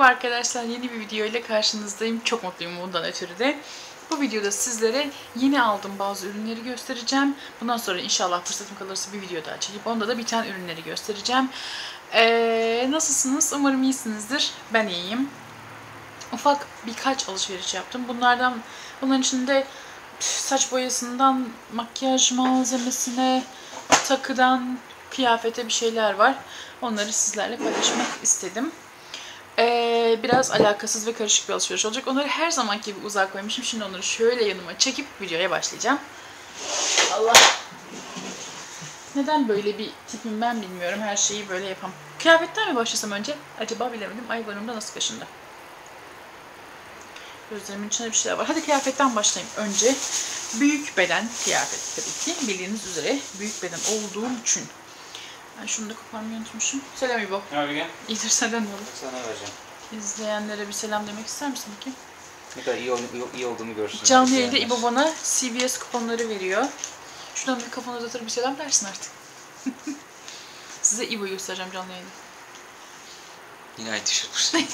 Merhaba arkadaşlar, yeni bir video ile karşınızdayım. Çok mutluyum bundan ötürü de. Bu videoda sizlere yeni aldığım bazı ürünleri göstereceğim. Bundan sonra inşallah fırsatım kalırsa bir video daha çekip onda da biten ürünleri göstereceğim. Ee, nasılsınız? Umarım iyisinizdir. Ben iyiyim. Ufak birkaç alışveriş yaptım. Bunlardan, bunların içinde saç boyasından makyaj malzemesine, takıdan kıyafete bir şeyler var. Onları sizlerle paylaşmak istedim. Ee, biraz alakasız ve karışık bir alışveriş olacak. Onları her zamanki gibi uzak koymuşum. Şimdi onları şöyle yanıma çekip videoya başlayacağım. Allah. Neden böyle bir tipim ben bilmiyorum. Her şeyi böyle yapam. Kıyafetten mi başlasam önce? Acaba bilemedim. Ay burnumda nasıl kaşındı? Gözlerimin içinde bir şeyler var. Hadi kıyafetten başlayayım. Önce büyük beden kıyafet tabii ki. Bildiğiniz üzere büyük beden olduğum için. Ben şunu da koparmayı unutmuşum. Selam İbo. Ne gel? İyidir ne olur? Sana vereceğim. İzleyenlere bir selam demek ister misin peki? Ne kadar iyi, iyi, iyi olduğumu görsün. Canlı yayında. İbo bana CVS kuponları veriyor. Şuradan bir kafanı uzatır bir selam dersin artık. Size İbo göstereceğim canlı yayında. Yine aynı tişört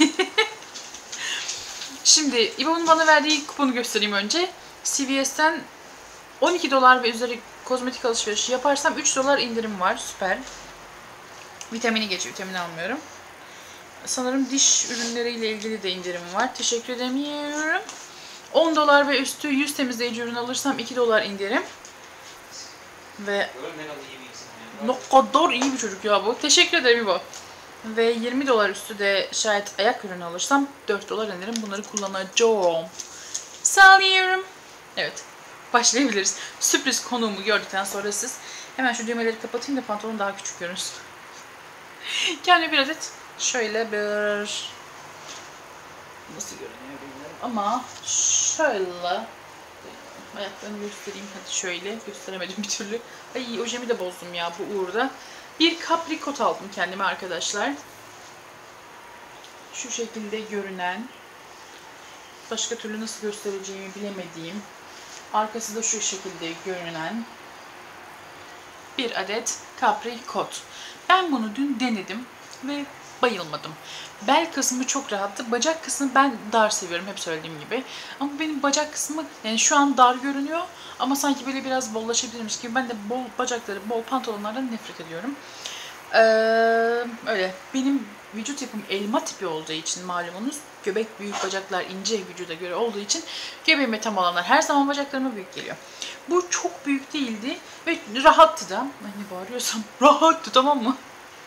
Şimdi İbo'nun bana verdiği kuponu göstereyim önce. CVS'ten 12 dolar ve üzeri kozmetik alışverişi yaparsam 3 dolar indirim var. Süper. Vitamini geçiyor. Vitamin almıyorum. Sanırım diş ürünleriyle ilgili de indirim var. Teşekkür edemiyorum. 10 dolar ve üstü 100 temizleyici ürün alırsam 2 dolar indirim. Ve ne kadar iyi bir çocuk ya bu. Teşekkür ederim İbo. Ve 20 dolar üstü de şayet ayak ürünü alırsam 4 dolar indirim. Bunları kullanacağım. Sağlıyorum. Evet. Başlayabiliriz. Sürpriz konuğumu gördükten sonra siz hemen şu düğmeleri kapatayım da pantolon daha küçük görünsün. Kendime bir adet şöyle bir nasıl görünüyor bilmiyorum ama şöyle ayaklarını göstereyim hadi şöyle gösteremedim bir türlü. Ay ojemi de bozdum ya bu uğurda. Bir capri kot aldım kendime arkadaşlar. Şu şekilde görünen başka türlü nasıl göstereceğimi bilemediğim arkası da şu şekilde görünen bir adet capri kot. Ben bunu dün denedim ve bayılmadım. Bel kısmı çok rahattı. Bacak kısmı ben dar seviyorum hep söylediğim gibi. Ama benim bacak kısmı yani şu an dar görünüyor ama sanki böyle biraz bollaşabilirmiş gibi. Ben de bol bacakları, bol pantolonlardan nefret ediyorum. Ee, öyle. Benim vücut yapım elma tipi olduğu için malumunuz göbek büyük, bacaklar ince vücuda göre olduğu için göbeğime tam olanlar her zaman bacaklarıma büyük geliyor. Bu çok büyük değildi ve rahattı da. Ne bağırıyorsam rahattı tamam mı?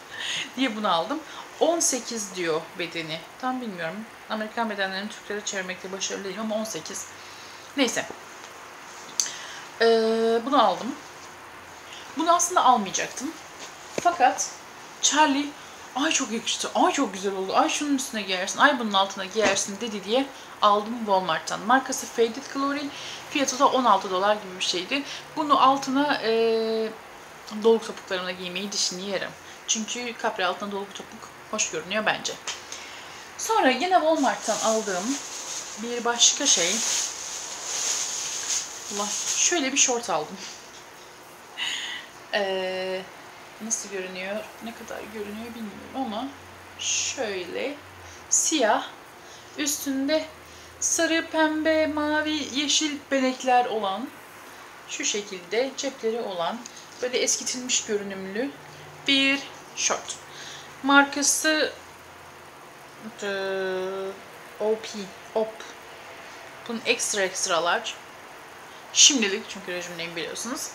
diye bunu aldım. 18 diyor bedeni. Tam bilmiyorum. Amerikan bedenlerini Türklere çevirmekte başarılı değilim ama 18. Neyse. Ee, bunu aldım. Bunu aslında almayacaktım. Fakat Charlie ay çok yakıştı, ay çok güzel oldu, ay şunun üstüne giyersin, ay bunun altına giyersin dedi diye aldım Walmart'tan. Markası Faded Glory. Fiyatı da 16 dolar gibi bir şeydi. Bunu altına e, dolgu topuklarımla giymeyi düşünüyorum. Çünkü kapri altına dolgu topuk hoş görünüyor bence. Sonra yine Walmart'tan aldığım bir başka şey. Allah, şöyle bir şort aldım. Ee, nasıl görünüyor? Ne kadar görünüyor bilmiyorum ama şöyle siyah üstünde sarı, pembe, mavi, yeşil benekler olan şu şekilde cepleri olan böyle eskitilmiş görünümlü bir şort. Markası OP, OP. Bunun ekstra ekstra large. Şimdilik çünkü rejimdeyim biliyorsunuz.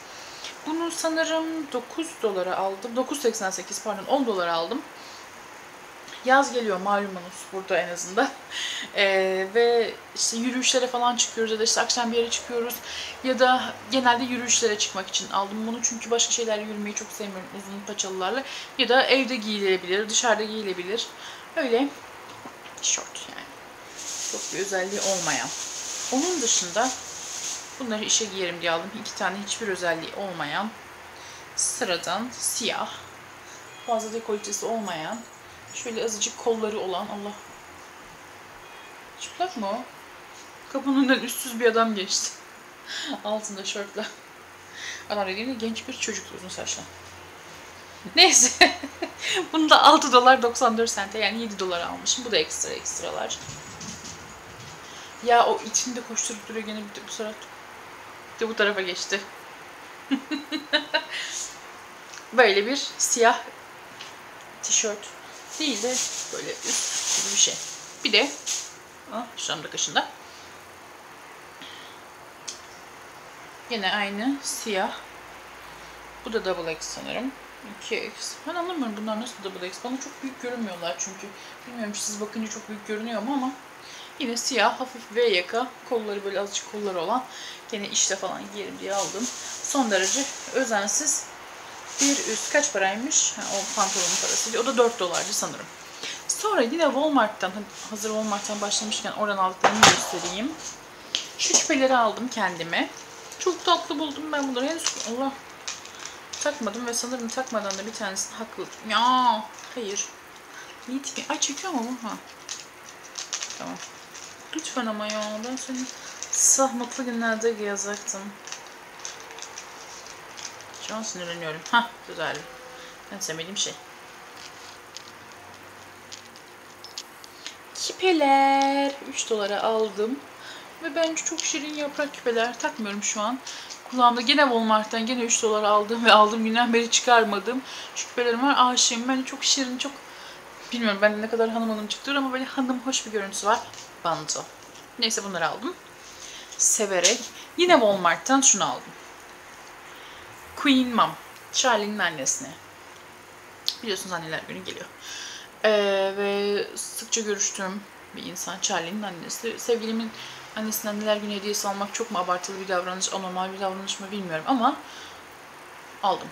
Bunu sanırım 9 dolara aldım. 9.88 pardon 10 dolara aldım. Yaz geliyor malumunuz burada en azından. Ee, ve işte yürüyüşlere falan çıkıyoruz ya da işte akşam bir yere çıkıyoruz. Ya da genelde yürüyüşlere çıkmak için aldım bunu. Çünkü başka şeylerle yürümeyi çok sevmiyorum uzun paçalılarla. Ya da evde giyilebilir, dışarıda giyilebilir. Öyle şort yani. Çok bir özelliği olmayan. Onun dışında bunları işe giyerim diye aldım. İki tane hiçbir özelliği olmayan sıradan siyah fazla dekoltesi olmayan şöyle azıcık kolları olan Allah çıplak mı o? Kapının önünden üstsüz bir adam geçti. Altında şortla. Adam dediğimde genç bir çocuk uzun saçlı. Neyse. Bunu da 6 dolar 94 sente yani 7 dolar almışım. Bu da ekstra ekstralar. Ya o içinde koşturup duruyor gene bir bu sıra de bu tarafa geçti. Böyle bir siyah tişört değil de böyle üst bir şey. Bir de ah, şuramda kaşında. Yine aynı siyah. Bu da double X sanırım. 2X. Ben anlamıyorum bunlar nasıl double X. Bana çok büyük görünmüyorlar çünkü. Bilmiyorum siz bakınca çok büyük görünüyor mu ama yine siyah hafif V yaka. Kolları böyle azıcık kolları olan. Gene işte falan giyerim diye aldım. Son derece özensiz bir üst. Kaç paraymış? Ha, o pantolonun parası. O da 4 dolardı sanırım. Sonra yine Walmart'tan, hazır Walmart'tan başlamışken oradan aldıklarımı göstereyim. Şu küpeleri aldım kendime. Çok tatlı buldum ben bunları. Henüz Allah takmadım ve sanırım takmadan da bir tanesini haklı. Ya hayır. Gitmiyor. Ay çekiyor mu bu? Ha. Tamam. Lütfen ama ya. Ben seni sah mutlu günlerde yazacaktım. Şu an sinirleniyorum. Ha güzel. En sevmediğim şey. Küpeler. 3 dolara aldım. Ve bence çok şirin yaprak küpeler. Takmıyorum şu an. Kulağımda gene Walmart'tan gene 3 dolara aldım ve aldığım günden beri çıkarmadım. Şu küpelerim var. Aşığım. Bence çok şirin, çok bilmiyorum ben ne kadar hanım hanım çıktı ama böyle hanım hoş bir görüntüsü var. Banto. Neyse bunları aldım. Severek. Yine Walmart'tan şunu aldım. Queen Mom. Charlie'nin annesine. Biliyorsunuz anneler günü geliyor. Ee, ve sıkça görüştüğüm bir insan Charlie'nin annesi. Sevgilimin annesinin anneler günü hediyesi almak çok mu abartılı bir davranış, anormal bir davranış mı bilmiyorum ama aldım.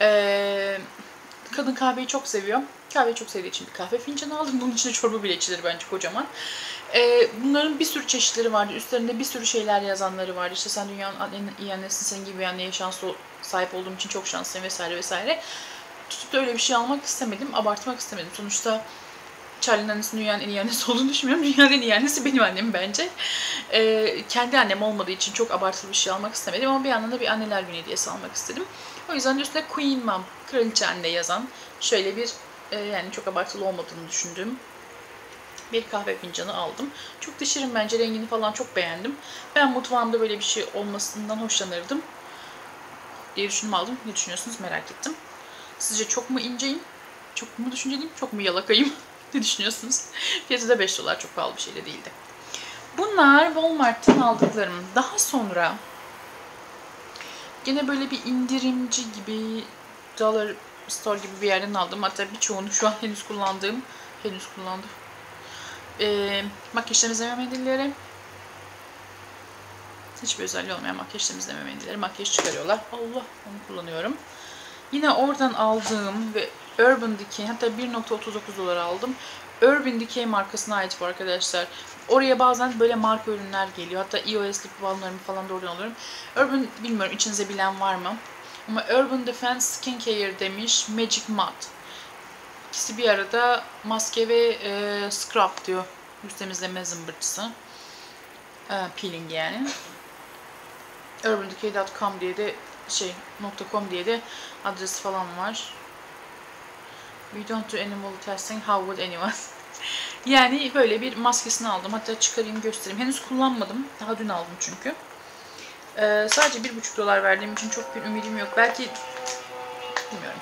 Ee, kadın kahveyi çok seviyor. Kahveyi çok sevdiği için bir kahve fincanı aldım. Bunun içinde çorba bile içilir bence kocaman. Ee, bunların bir sürü çeşitleri vardı. Üstlerinde bir sürü şeyler yazanları vardı. İşte sen dünyanın en iyi annesisin, senin gibi bir anneye şanslı sahip olduğum için çok şanslıyım vesaire vesaire. Tutup da öyle bir şey almak istemedim. Abartmak istemedim. Sonuçta Charlie'nin annesinin dünyanın en iyi annesi olduğunu düşünmüyorum. Dünyanın en iyi annesi benim annem bence. Ee, kendi annem olmadığı için çok abartılı bir şey almak istemedim ama bir yandan da bir anneler günü hediyesi almak istedim. O yüzden de üstüne Queen Mom, kraliçe anne yazan şöyle bir e, yani çok abartılı olmadığını düşündüğüm bir kahve fincanı aldım. Çok da şirin bence rengini falan çok beğendim. Ben mutfağımda böyle bir şey olmasından hoşlanırdım diye düşündüm aldım. Ne düşünüyorsunuz merak ettim. Sizce çok mu inceyim? Çok mu düşünceliyim? Çok mu yalakayım? ne düşünüyorsunuz? Fiyatı da 5 dolar çok pahalı bir şey de değildi. Bunlar Walmart'tan aldıklarım. Daha sonra gene böyle bir indirimci gibi Dollar Store gibi bir yerden aldım. Hatta birçoğunu şu an henüz kullandığım, henüz kullandım. Ee, makyaj temizleme mendilleri. Hiçbir özelliği olmayan makyaj temizleme mendilleri. Makyaj çıkarıyorlar. Allah onu kullanıyorum. Yine oradan aldığım ve Urban Decay hatta 1.39 dolar aldım. Urban Decay markasına ait bu arkadaşlar. Oraya bazen böyle marka ürünler geliyor. Hatta iOS lip balmlarımı falan da oradan alıyorum. Urban bilmiyorum içinize bilen var mı? Ama Urban Defense Skincare demiş Magic Matte. İkisi bir arada maske ve e, scrub diyor. Yüz temizleme zımbırtısı. E, peeling yani. urbandecay.com diye de şey .com diye de adresi falan var. We don't do animal testing. How would anyone? yani böyle bir maskesini aldım. Hatta çıkarayım göstereyim. Henüz kullanmadım. Daha dün aldım çünkü. Ee, sadece bir buçuk dolar verdiğim için çok bir ümidim yok. Belki bilmiyorum.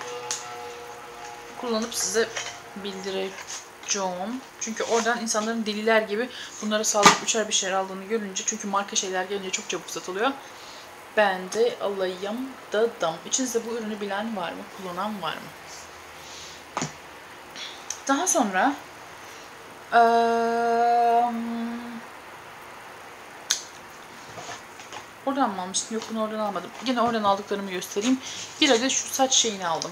Kullanıp size bildireceğim. Çünkü oradan insanların deliler gibi bunlara sağlayıp üçer bir şeyler aldığını görünce çünkü marka şeyler gelince çok çabuk satılıyor. Ben de alayım dadım. İçinizde bu ürünü bilen var mı? Kullanan var mı? Daha sonra eee Oradan mı almıştım? Yok bunu oradan almadım. Yine oradan aldıklarımı göstereyim. Bir adet şu saç şeyini aldım.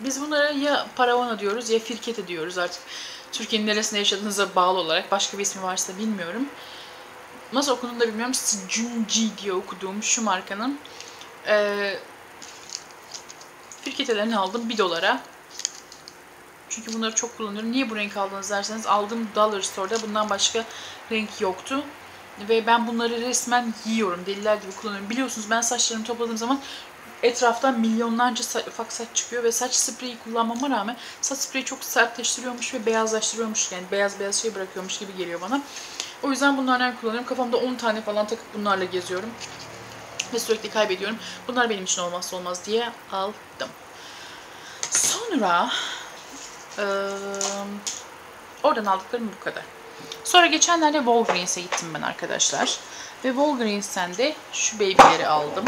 Biz bunlara ya paravana diyoruz ya firkete diyoruz artık. Türkiye'nin neresinde yaşadığınıza bağlı olarak. Başka bir ismi varsa bilmiyorum. Nasıl okunduğunu da bilmiyorum. Junji diye okuduğum şu markanın ee, firketelerini aldım 1 dolara. Çünkü bunları çok kullanıyorum. Niye bu renk aldınız derseniz aldığım Dollar Store'da bundan başka renk yoktu. Ve ben bunları resmen yiyorum. Deliler gibi kullanıyorum. Biliyorsunuz ben saçlarımı topladığım zaman etraftan milyonlarca sa- ufak saç çıkıyor ve saç spreyi kullanmama rağmen saç spreyi çok sertleştiriyormuş ve beyazlaştırıyormuş yani beyaz beyaz şey bırakıyormuş gibi geliyor bana. O yüzden bunlardan kullanıyorum. Kafamda 10 tane falan takıp bunlarla geziyorum. Ve sürekli kaybediyorum. Bunlar benim için olmazsa olmaz diye aldım. Sonra oradan aldıklarım bu kadar. Sonra geçenlerde Walgreens'e gittim ben arkadaşlar. Ve Walgreens'ten de şu baby'leri aldım.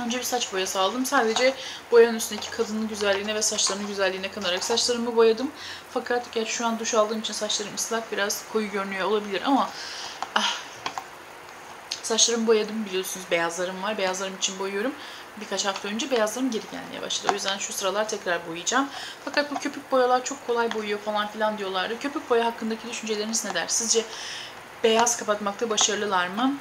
Önce bir saç boyası aldım. Sadece boyanın üstündeki kadının güzelliğine ve saçlarının güzelliğine kanarak saçlarımı boyadım. Fakat gerçi şu an duş aldığım için saçlarım ıslak biraz koyu görünüyor olabilir ama ah, saçlarımı boyadım biliyorsunuz beyazlarım var. Beyazlarım için boyuyorum. Birkaç hafta önce beyazlarım geri gelmeye başladı. O yüzden şu sıralar tekrar boyayacağım. Fakat bu köpük boyalar çok kolay boyuyor falan filan diyorlardı. Köpük boya hakkındaki düşünceleriniz neler? Sizce beyaz kapatmakta başarılılar mı?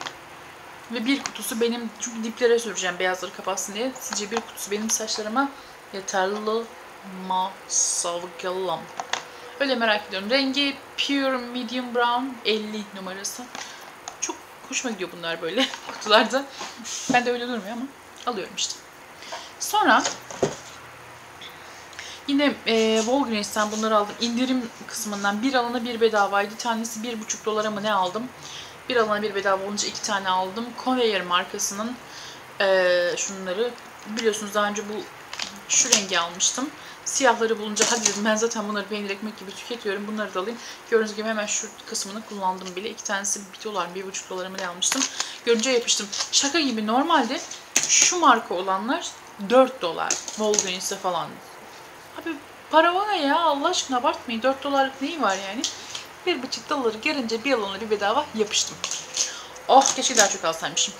Ve bir kutusu benim, çünkü diplere süreceğim beyazları kapatsın diye. Sizce bir kutusu benim saçlarıma yeterli mi savgılam? Öyle merak ediyorum. Rengi Pure Medium Brown 50 numarası. Çok hoşuma gidiyor bunlar böyle kutularda. Ben de öyle durmuyor ama alıyorum işte. Sonra yine e, Walgreens'ten bunları aldım. İndirim kısmından bir alana bir bedavaydı. Tanesi bir buçuk dolara mı ne aldım? Bir alana bir bedava olunca iki tane aldım. Conveyor markasının e, şunları biliyorsunuz daha önce bu şu rengi almıştım. Siyahları bulunca hadi dedim ben zaten bunları peynir ekmek gibi tüketiyorum. Bunları da alayım. Gördüğünüz gibi hemen şu kısmını kullandım bile. İki tanesi bir dolar, bir buçuk dolara mı almıştım. Görünce yapıştım. Şaka gibi normalde şu marka olanlar 4 dolar. Walgreens'e falan. Abi para var ya Allah aşkına abartmayın. 4 dolarlık neyi var yani? Bir buçuk doları görünce bir alana bir bedava yapıştım. Oh keşke daha çok alsaymışım.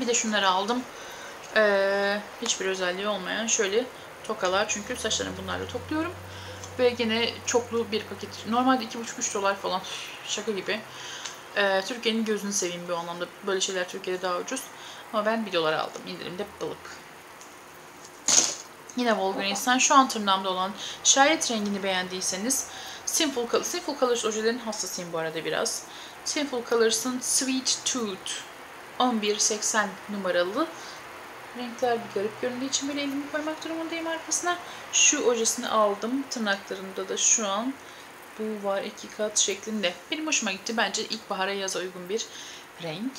Bir de şunları aldım. Ee, hiçbir özelliği olmayan şöyle tokalar. Çünkü saçlarımı bunlarla topluyorum. Ve yine çoklu bir paket. Normalde 2,5-3 dolar falan. Şaka gibi. Ee, Türkiye'nin gözünü seveyim bir anlamda. Böyle şeyler Türkiye'de daha ucuz. Ama ben 1 dolara aldım. İndirimde balık. Yine Walgreens'ten şu an tırnağımda olan şayet rengini beğendiyseniz Simple Colors. Simple Colors ojelerin hastasıyım bu arada biraz. Simple Colors'ın Sweet Tooth 1180 numaralı. Renkler bir garip göründüğü için böyle elimi koymak durumundayım arkasına. Şu ojesini aldım. Tırnaklarımda da şu an bu var iki kat şeklinde. Benim hoşuma gitti. Bence ilkbahara yaza uygun bir renk.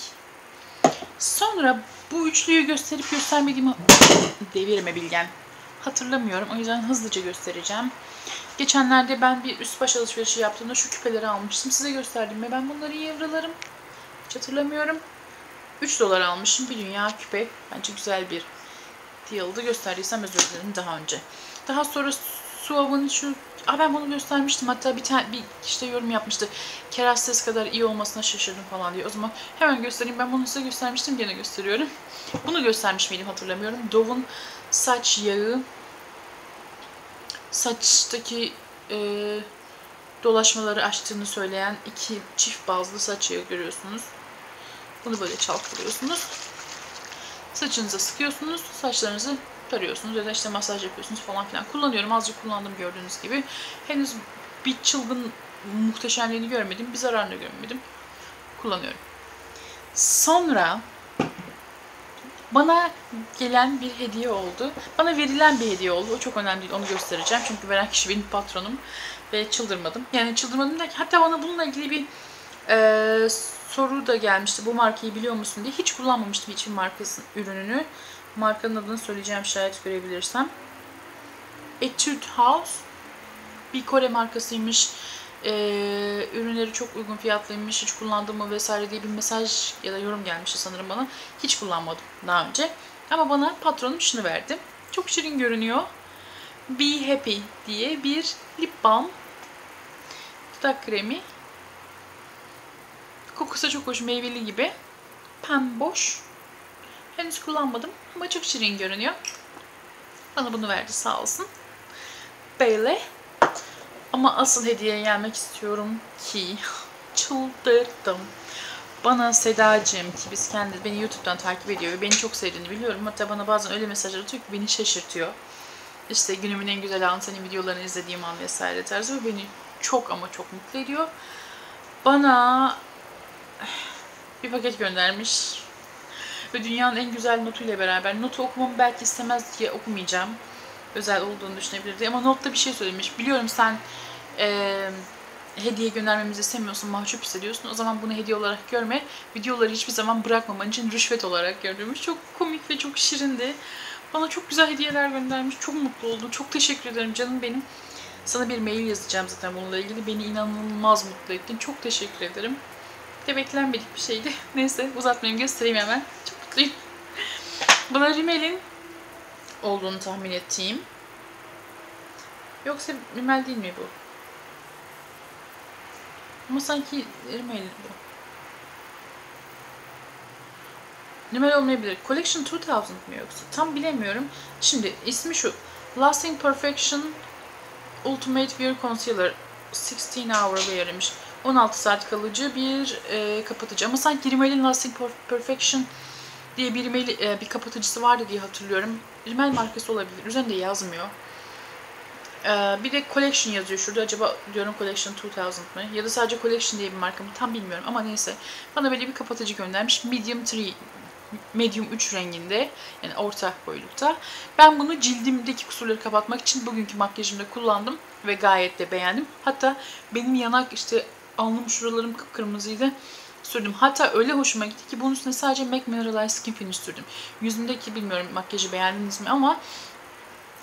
Sonra bu üçlüyü gösterip göstermediğimi devirme bilgen. Hatırlamıyorum. O yüzden hızlıca göstereceğim. Geçenlerde ben bir üst baş alışverişi yaptığımda şu küpeleri almıştım. Size gösterdim mi? Ben bunları iyi evralarım. Hiç hatırlamıyorum. 3 dolar almışım. Bir dünya küpe. Bence güzel bir deal'dı. Gösterdiysem özür dilerim daha önce. Daha sonra Suave'ın şu... Aa ben bunu göstermiştim. Hatta bir tane bir işte yorum yapmıştı. Kerastes kadar iyi olmasına şaşırdım falan diye. O zaman hemen göstereyim. Ben bunu size göstermiştim. Gene gösteriyorum. Bunu göstermiş miydim hatırlamıyorum. Dove'un saç yağı saçtaki e, dolaşmaları açtığını söyleyen iki çift bazlı saç yağı görüyorsunuz. Bunu böyle çalkalıyorsunuz. Saçınıza sıkıyorsunuz. Saçlarınızı tarıyorsunuz ya da işte masaj yapıyorsunuz falan filan. Kullanıyorum. Azıcık kullandım gördüğünüz gibi. Henüz bir çılgın muhteşemliğini görmedim. Bir zararını görmedim. Kullanıyorum. Sonra bana gelen bir hediye oldu. Bana verilen bir hediye oldu. O çok önemli değil. Onu göstereceğim. Çünkü veren kişi benim patronum. Ve çıldırmadım. Yani çıldırmadım derken hatta bana bununla ilgili bir e, soru da gelmişti. Bu markayı biliyor musun diye. Hiç kullanmamıştım hiçbir markasının ürününü. Markanın adını söyleyeceğim şayet görebilirsem. Etude House. Bir Kore markasıymış. Ee, ürünleri çok uygun fiyatlıymış. Hiç kullandım mı vesaire diye bir mesaj ya da yorum gelmişti sanırım bana. Hiç kullanmadım daha önce. Ama bana patronum şunu verdi. Çok şirin görünüyor. Be Happy diye bir lip balm. Dudak kremi. Kokusu çok hoş meyveli gibi. Pemboş. Henüz kullanmadım ama çok şirin görünüyor. Bana bunu verdi sağ olsun. Böyle. Ama asıl hediye gelmek istiyorum ki çıldırdım. Bana Sedacığım ki biz kendi beni YouTube'dan takip ediyor ve beni çok sevdiğini biliyorum. Hatta bana bazen öyle mesajlar atıyor ki beni şaşırtıyor. İşte günümün en güzel anı senin videolarını izlediğim an vesaire tarzı ve beni çok ama çok mutlu ediyor. Bana bir paket göndermiş. ve dünyanın en güzel notuyla beraber notu okumamı belki istemez diye okumayacağım. Özel olduğunu düşünebilirdi ama notta bir şey söylemiş. Biliyorum sen eee hediye göndermemizi istemiyorsun, mahcup hissediyorsun. O zaman bunu hediye olarak görme. Videoları hiçbir zaman bırakmaman için rüşvet olarak gördüğümüz çok komik ve çok şirindi. Bana çok güzel hediyeler göndermiş. Çok mutlu oldum. Çok teşekkür ederim canım benim. Sana bir mail yazacağım zaten bununla ilgili. Beni inanılmaz mutlu ettin. Çok teşekkür ederim. De beklenmedik bir şeydi. Neyse uzatmayayım göstereyim hemen. Çok mutluyum. Buna Rimel'in olduğunu tahmin ettiğim. Yoksa Rimel değil mi bu? Ama sanki Rimel bu. Rimel olmayabilir. Collection 2000 mi yoksa? Tam bilemiyorum. Şimdi ismi şu. Lasting Perfection Ultimate Wear Concealer 16 hour wear'miş. 16 saat kalıcı bir e, kapatıcı. Ama sanki Rimmel'in Lasting Perfection diye bir Rimmel, e, bir kapatıcısı vardı diye hatırlıyorum. Rimmel markası olabilir. Üzerinde yazmıyor. Ee, bir de Collection yazıyor şurada. Acaba diyorum Collection 2000 mı? Ya da sadece Collection diye bir marka mı? Tam bilmiyorum ama neyse. Bana böyle bir kapatıcı göndermiş. Medium 3 medium 3 renginde yani orta boylukta. Ben bunu cildimdeki kusurları kapatmak için bugünkü makyajımda kullandım ve gayet de beğendim. Hatta benim yanak işte alnım şuralarım kıpkırmızıydı sürdüm. Hatta öyle hoşuma gitti ki bunun üstüne sadece MAC Mineralized Skin Finish sürdüm. Yüzümdeki bilmiyorum makyajı beğendiniz mi ama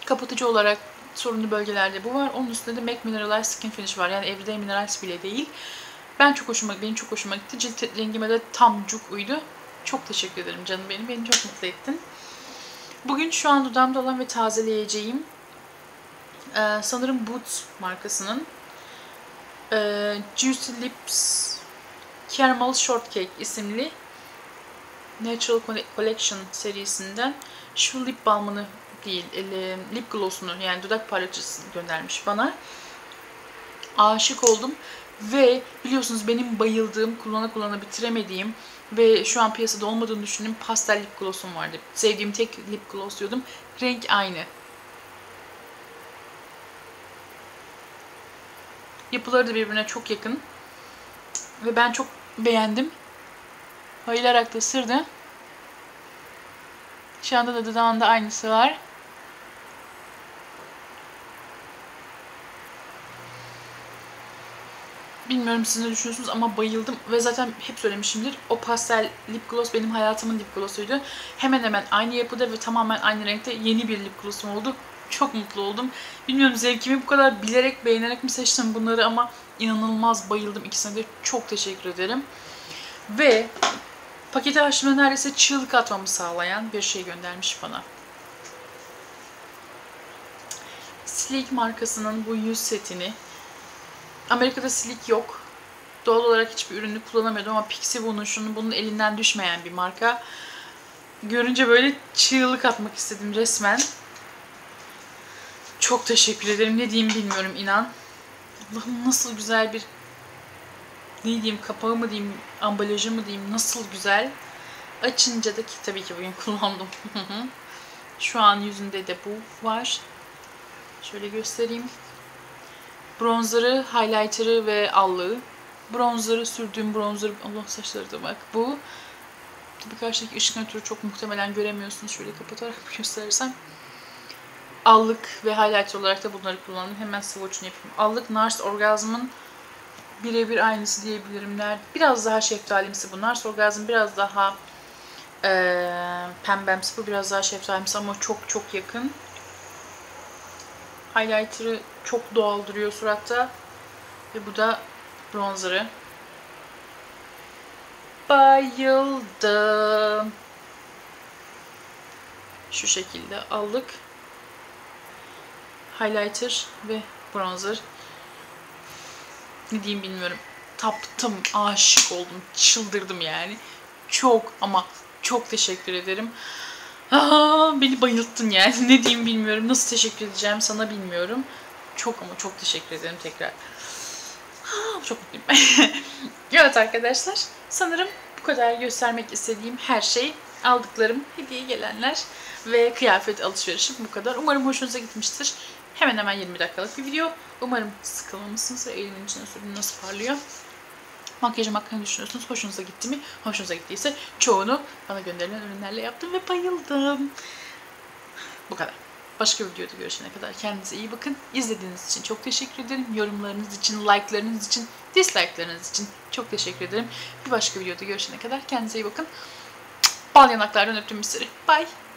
kapatıcı olarak sorunlu bölgelerde bu var. Onun üstünde de MAC Mineralized Skin Finish var. Yani Everyday Minerals bile değil. Ben çok hoşuma, benim çok hoşuma gitti. Cilt rengime de tam cuk uydu. Çok teşekkür ederim canım benim. Beni çok mutlu ettin. Bugün şu an dudağımda olan ve tazeleyeceğim ee, sanırım Boots markasının e, Juicy Lips Caramel Shortcake isimli Natural Collection serisinden şu lip balmını değil, lip gloss'unu yani dudak parlatıcısını göndermiş bana. Aşık oldum ve biliyorsunuz benim bayıldığım, kullana kullana bitiremediğim ve şu an piyasada olmadığını düşündüğüm pastel lip gloss'um vardı. Sevdiğim tek lip gloss diyordum. Renk aynı. Yapıları da birbirine çok yakın. Ve ben çok beğendim. Bayılarak da sırdı. Şu anda da dudağında aynısı var. Bilmiyorum siz ne düşünüyorsunuz ama bayıldım ve zaten hep söylemişimdir. O pastel lip gloss benim hayatımın lip glossuydu. Hemen hemen aynı yapıda ve tamamen aynı renkte yeni bir lip glossum oldu. Çok mutlu oldum. Bilmiyorum zevkimi bu kadar bilerek, beğenerek mi seçtim bunları ama inanılmaz bayıldım ikisine de. Çok teşekkür ederim. Ve paketi açtığımda neredeyse çığlık atmamı sağlayan bir şey göndermiş bana. Sleek markasının bu yüz setini Amerika'da Sleek yok. Doğal olarak hiçbir ürünü kullanamıyordum ama Pixie bunun şunun bunun elinden düşmeyen bir marka. Görünce böyle çığlık atmak istedim resmen. Çok teşekkür ederim. Ne diyeyim bilmiyorum inan. Allah'ım nasıl güzel bir ne diyeyim kapağı mı diyeyim ambalajı mı diyeyim nasıl güzel. Açınca da ki tabii ki bugün kullandım. Şu an yüzünde de bu var. Şöyle göstereyim. Bronzer'ı, highlighter'ı ve allığı. Bronzer'ı sürdüğüm bronzer, Allah saçları da bak. Bu tabii karşıdaki ışık ötürü çok muhtemelen göremiyorsunuz. Şöyle kapatarak gösterirsem. Allık ve highlighter olarak da bunları kullandım. Hemen swatch'ını yapayım. Allık Nars Orgasm'ın birebir aynısı diyebilirim. Biraz daha şeftalimsi bu. Nars Orgasm biraz daha e, pembemsi. Bu biraz daha şeftalimsi ama çok çok yakın. Highlighter'ı çok doğal duruyor suratta. Ve bu da bronzer'ı. Bayıldım. Şu şekilde aldık. Highlighter ve bronzer. Ne diyeyim bilmiyorum. Taptım, aşık oldum, çıldırdım yani. Çok ama çok teşekkür ederim. Aa, beni bayılttın yani. Ne diyeyim bilmiyorum. Nasıl teşekkür edeceğim sana bilmiyorum. Çok ama çok teşekkür ederim tekrar. Aa, çok mutluyum. evet arkadaşlar. Sanırım bu kadar göstermek istediğim her şey aldıklarım, hediye gelenler ve kıyafet alışverişim bu kadar. Umarım hoşunuza gitmiştir. Hemen hemen 20 dakikalık bir video. Umarım sıkılmamışsınızdır. Elimin içine sürdüm nasıl parlıyor. Makyajım hakkında düşünüyorsunuz? Hoşunuza gitti mi? Hoşunuza gittiyse çoğunu bana gönderilen ürünlerle yaptım ve bayıldım. Bu kadar. Başka bir videoda görüşene kadar kendinize iyi bakın. İzlediğiniz için çok teşekkür ederim. Yorumlarınız için, like'larınız için, dislike'larınız için çok teşekkür ederim. Bir başka videoda görüşene kadar kendinize iyi bakın. Bal yanaklardan öptüm bir. Bye.